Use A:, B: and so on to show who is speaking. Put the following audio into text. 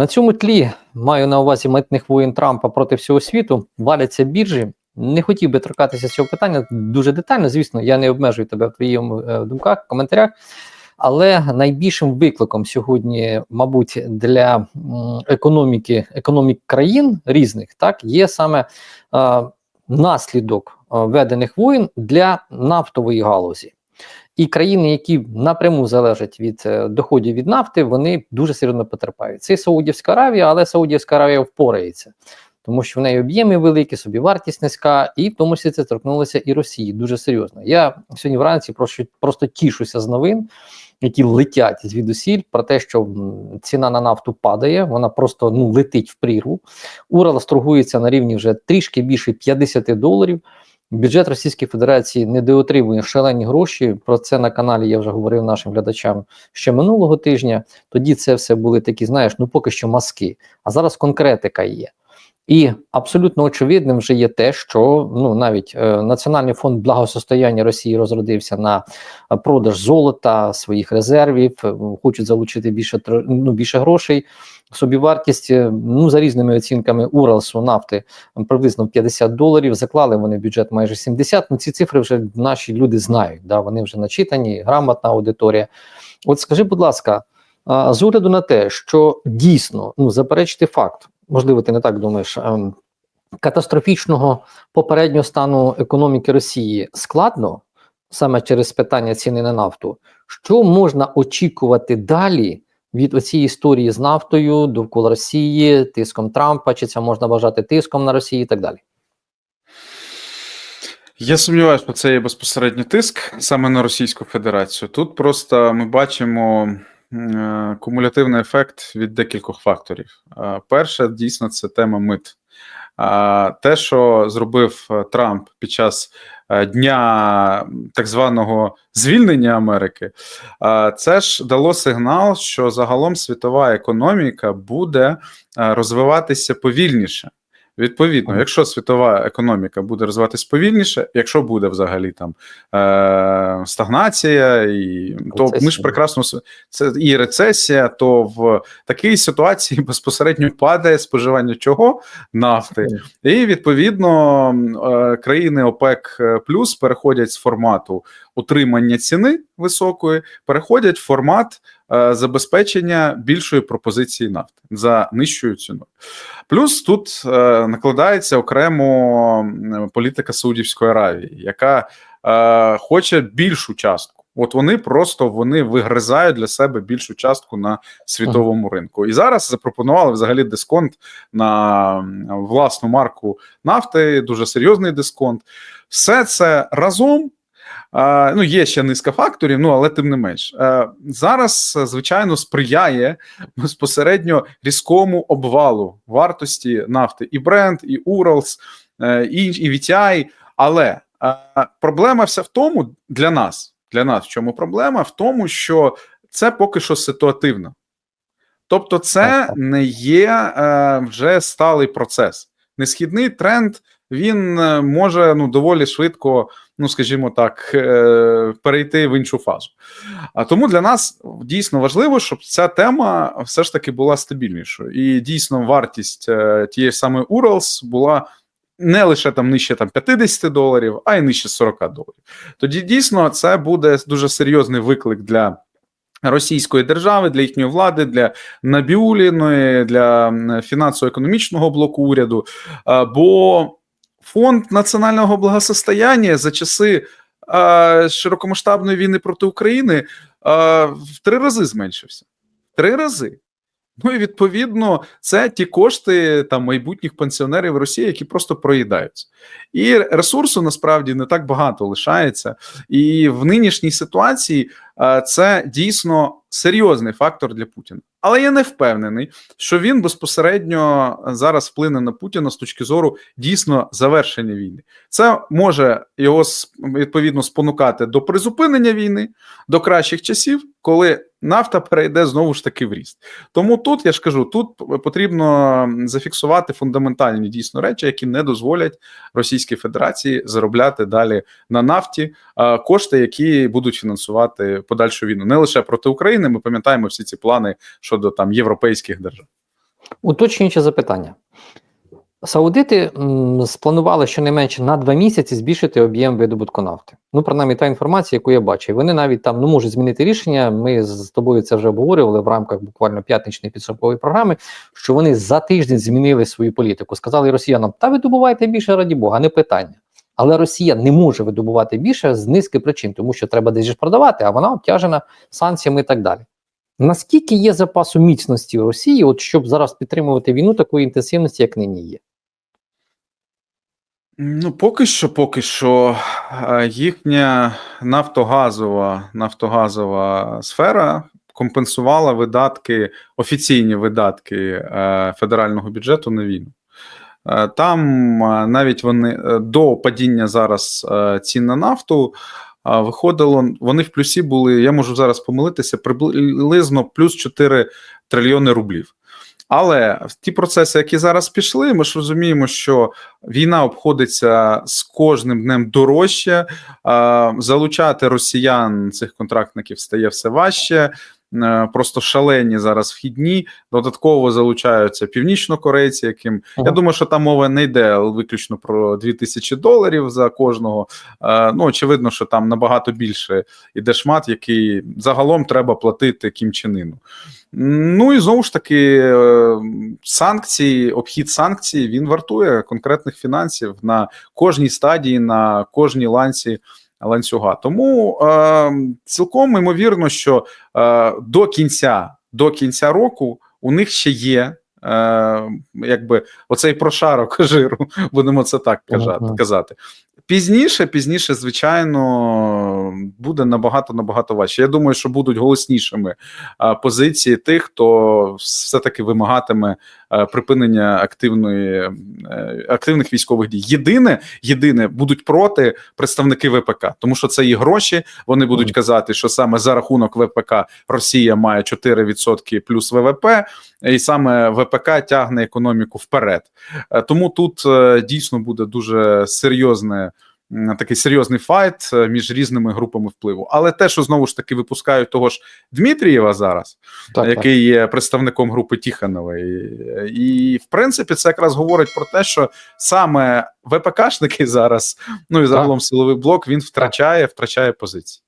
A: На цьому тлі маю на увазі митних воєн Трампа проти всього світу, валяться біржі. Не хотів би торкатися цього питання дуже детально. Звісно, я не обмежую тебе в твоїх е, думках, коментарях. Але найбільшим викликом сьогодні, мабуть, для економіки економік країн різних так є саме е, наслідок е, ведених воєн для нафтової галузі. І країни, які напряму залежать від е, доходів від нафти, вони дуже серйозно потерпають. Це Саудівська Аравія, але Саудівська Аравія впорається, тому що в неї об'єми великі, собівартість низька, і в тому числі це торкнулося і Росії дуже серйозно. Я сьогодні вранці просто, просто тішуся з новин, які летять звідусіль, про те, що ціна на нафту падає, вона просто ну летить в прірву. Урал торгується на рівні вже трішки більше 50 доларів. Бюджет Російської Федерації недоотримує шалені гроші. Про це на каналі я вже говорив нашим глядачам ще минулого тижня. Тоді це все були такі, знаєш, ну поки що маски. А зараз конкретика є. І абсолютно очевидним вже є те, що ну навіть е, Національний фонд благосостояння Росії розродився на е, продаж золота, своїх резервів, е, хочуть залучити більше ну, більше грошей. Собівартість, е, ну за різними оцінками Уралсу нафти приблизно в 50 доларів. Заклали вони в бюджет майже 70. Ну ці цифри вже наші люди знають. Да, вони вже начитані, грамотна аудиторія. От скажи, будь ласка, з огляду на те, що дійсно ну заперечити факт, можливо, ти не так думаєш. ем, Катастрофічного попереднього стану економіки Росії складно саме через питання ціни на нафту. Що можна очікувати далі від оцієї історії з нафтою довкола Росії, тиском Трампа? Чи це можна вважати тиском на Росію і так далі?
B: Я сумніваюся, що це є безпосередньо тиск саме на Російську Федерацію. Тут просто ми бачимо кумулятивний ефект від декількох факторів. Е, Перше, дійсно, це тема мит. А те, що зробив е, Трамп під час е, дня так званого звільнення Америки, е, це ж дало сигнал, що загалом світова економіка буде е, розвиватися повільніше. Відповідно, якщо світова економіка буде розвиватись повільніше, якщо буде взагалі там е, стагнація, і то ми ж прекрасно це і рецесія, то в такій ситуації безпосередньо падає споживання чого? Нафти, і відповідно е, країни ОПЕК е, плюс переходять з формату утримання ціни високої, переходять в формат е, забезпечення більшої пропозиції нафти за нижчою ціною. Плюс тут е, накладається окремо політика Саудівської Аравії, яка е, хоче більшу частку. От вони просто вони вигризають для себе більшу частку на світовому ринку. І зараз запропонували взагалі дисконт на власну марку нафти, дуже серйозний дисконт. Все це разом. Ну, є ще низка факторів, ну але тим не менш. Е, Зараз, е, звичайно, сприяє безпосередньо різкому обвалу вартості нафти і Brent, і Уралс, е, і, і VTI. Але проблема вся в тому для нас. Для нас в чому проблема? В тому, що це поки що ситуативно. Тобто, це не є вже сталий процес. Несхідний тренд він е, може ну доволі швидко, ну скажімо так, е, перейти в іншу фазу. А тому для нас дійсно важливо, щоб ця тема все ж таки була стабільнішою. І дійсно вартість е, тієї самої Уралс була не лише там нижче там 50 доларів, а й нижче 40 доларів. Тоді дійсно це буде дуже серйозний виклик для. Російської держави для їхньої влади, для Набіуліної, для фінансово-економічного блоку уряду. Бо фонд національного благосостояння за часи а, широкомасштабної війни проти України а, в три рази зменшився. Три рази. Ну і відповідно, це ті кошти там майбутніх пенсіонерів Росії, які просто проїдаються. І ресурсу насправді не так багато лишається. І в нинішній ситуації е, це дійсно серйозний фактор для Путіна. Але я не впевнений, що він безпосередньо зараз вплине на Путіна з точки зору дійсно завершення війни. Це може його відповідно спонукати до призупинення війни, до кращих часів, коли нафта перейде знову ж таки в ріст. Тому тут я ж кажу, тут потрібно зафіксувати фундаментальні дійсно речі, які не дозволять Російській Федерації заробляти далі на нафті кошти, які будуть фінансувати подальшу війну, не лише проти України. Ми пам'ятаємо всі ці плани щодо там європейських держав.
A: Уточнююче запитання. Саудити спланували щонайменше на два місяці збільшити об'єм видобутку нафти. Ну, принаймні, та інформація, яку я бачив. Вони навіть там ну, можуть змінити рішення. Ми з тобою це вже обговорювали в рамках буквально п'ятничної підсумкової програми, що вони за тиждень змінили свою політику. Сказали росіянам, та видобувайте більше раді Бога, не питання. Але Росія не може видобувати більше з низки причин, тому що треба десь ж продавати, а вона обтяжена санкціями і так далі. Наскільки є запасу міцності Росії, от щоб зараз підтримувати війну такої інтенсивності, як нині є?
B: Ну, поки що, поки що, е, їхня нафтогазова, нафтогазова сфера компенсувала видатки, офіційні видатки е, федерального бюджету на війну. Е, Там навіть вони до падіння зараз цін на нафту виходило, вони в плюсі були, я можу зараз помилитися, приблизно плюс 4 трильйони рублів. Але ті процеси, які зараз пішли, ми ж розуміємо, що війна обходиться з кожним днем дорожче. Залучати росіян цих контрактників стає все важче. Е, Просто шалені зараз вхідні. Додатково залучаються північнокорейці, яким я думаю, що там мова не йде виключно про 2000 доларів за кожного. Е, Ну очевидно, що там набагато більше іде шмат, який загалом треба платити Кім Чен Ну і знову ж таки, е, санкції, обхід санкцій він вартує конкретних фінансів на кожній стадії, на кожній ланці ланцюга. Тому е, цілком ймовірно, що е, до кінця, до кінця року у них ще є. Е, якби оцей прошарок жиру, будемо це так казати. Пізніше, пізніше, звичайно, буде набагато набагато важче. Я думаю, що будуть голоснішими позиції тих, хто все-таки вимагатиме а, припинення активної е, активних військових дій. Єдине, єдине будуть проти представники ВПК, тому що це і гроші. Вони будуть казати, що саме за рахунок ВПК Росія має 4% плюс ВВП, і саме ВПК тягне економіку вперед. Е, Тому тут е, дійсно буде дуже серйозне. Такий серйозний файт е, між різними групами впливу, але те, що знову ж таки випускають того ж Дмитрієва зараз,
A: Так, так.
B: який є представником групи Тіханової, і в принципі це якраз говорить про те, що саме ВПКшники зараз, ну і загалом силовий блок, він втрачає, втрачає позиції.